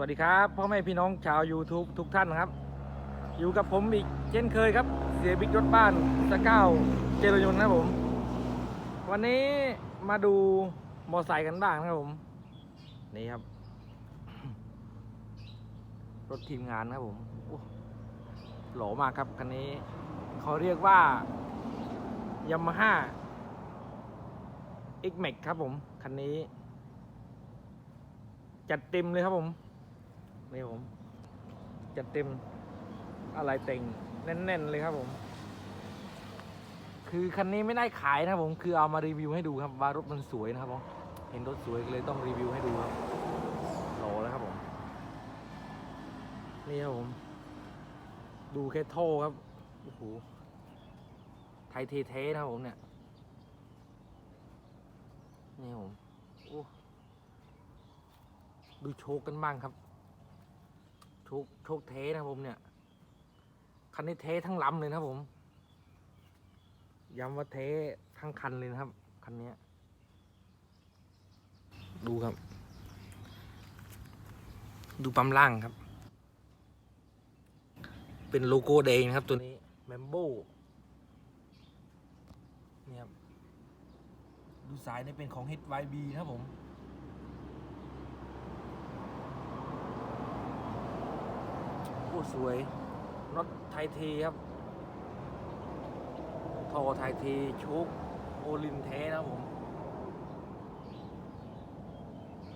สวัสดีครับพ่อแม่พี่น้องชาว YouTube ทุกท่านครับ อยู่กับผมอีกเช่นเคยครับ เสียบิ๊กรถบ้านสก้าเจริญยนต์นะครับผม วันนี้มาดูมอไซค์กันบ้างนะครับผม นี่ครับ รถทีมงานนะครับผมโอ้หล่อมากครับคันนี้เขาเรียกว่ายามาฮ่า X Max ครับผม คันนี้ จัดเต็มเลยครับผม นี่ผมจัดเต็มอะไรแต่งแน่นๆเลยครับผม คือคันนี้ไม่ได้ขายนะผมคือเอามารีวิวให้ดูครับว่ารถมันสวยนะครับผมเห็นรถสวยก็เลยต้องรีวิวให้ดูครับโหลแล้วครับผมนี่ครับผม ดูแค่โท่ครับโอ้โหไทยเทๆนะครับผมเนี่ยนี่ครับผมโอ้ดูโชคกันบ้างครับ โชคโชคเทนะผมเนี่ยคันนี้เททั้งลำเลยนะผมย้ำว่าเททั้งคันเลยนะครับ คันนี้ดูครับ ดูปั๊มล่างครับ เป็นโลโก้แดงนะครับตัวนี้แมมโบนี่ครับ ดูสายนี่เป็นของ HYB นะครับผม โอ้สวยน็อตไทยเทครับทอไทยเทโชคโอลินแท้นะผม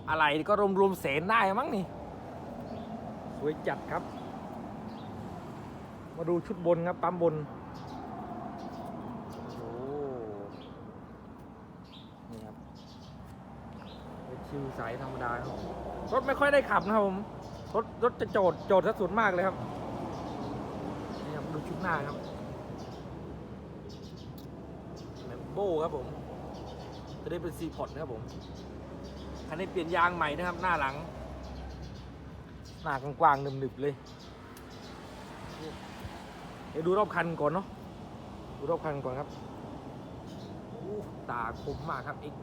อะไรก็รวมๆแสนได้มั้งนี่ สวยจัดครับ มาดูชุดบนครับ ปั๊มบนโอ้นี่ครับเป็นชิวสายธรรมดาครับรถไม่ค่อยได้ขับนะครับผม รถรถจะโจดโจดสุดมากเลยครับนี่ครับดูชุดหน้าครับแลมโบ้ครับผมจะได้เป็นซีพอร์ตนะครับผมคันนี้เปลี่ยนยางใหม่นะครับ หน้าหลัง หน้ากว้างๆหนึบๆเลยเดี๋ยวดูรอบคันก่อนเนาะดูรอบคันก่อนครับตาคมมากครับ X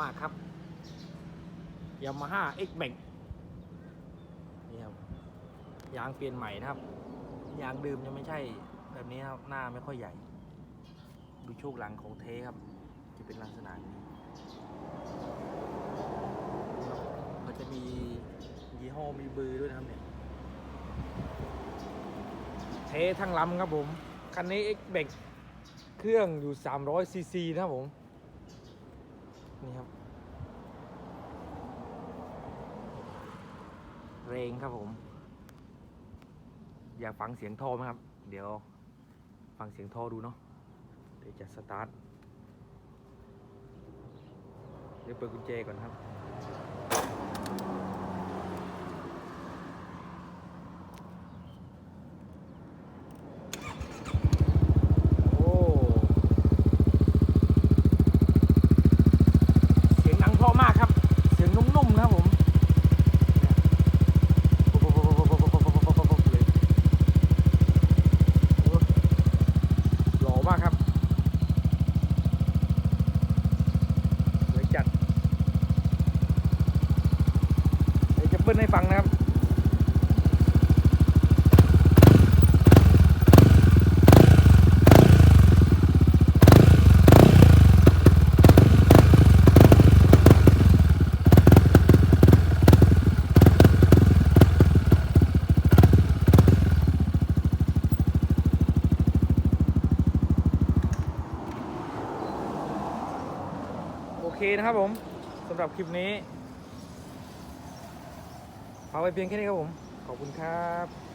มากครับยามาฮ่า X Max นี่ครับยางเปลี่ยนใหม่นะครับยางดื่มยังไม่ใช่แบบนี้ครับหน้าไม่ค่อยใหญ่ ดูโชคหลังของเทครับ จะเป็นลักษณะนี้มันจะมียี่ห้อมีเบอร์ด้วยนะครับเนี่ยเททั้งลำครับผม คันนี้ X b a c เครื่องอยู่300ซีซีนะครับผม นี่ครับ เรงครับผม อยากฟังเสียงท่อไหมครับ เดี๋ยวฟังเสียงท่อดูเนาะเดี๋ยวจะสตาร์ท เดี๋ยวเปิดกุญแจก่อนครับ โอ้ เสียงดังเพราะมากครับ เสียงนุ่มๆนะครับผมเนี่ยเลยโอ้หล่อมากครับสวยจัดเดี๋ยวจะเปิ้ลให้ฟังนะครับโอเคนะครับผมสำหรับคลิปนี้ เอาไปเพียงแค่นี้ครับผม ขอบคุณครับ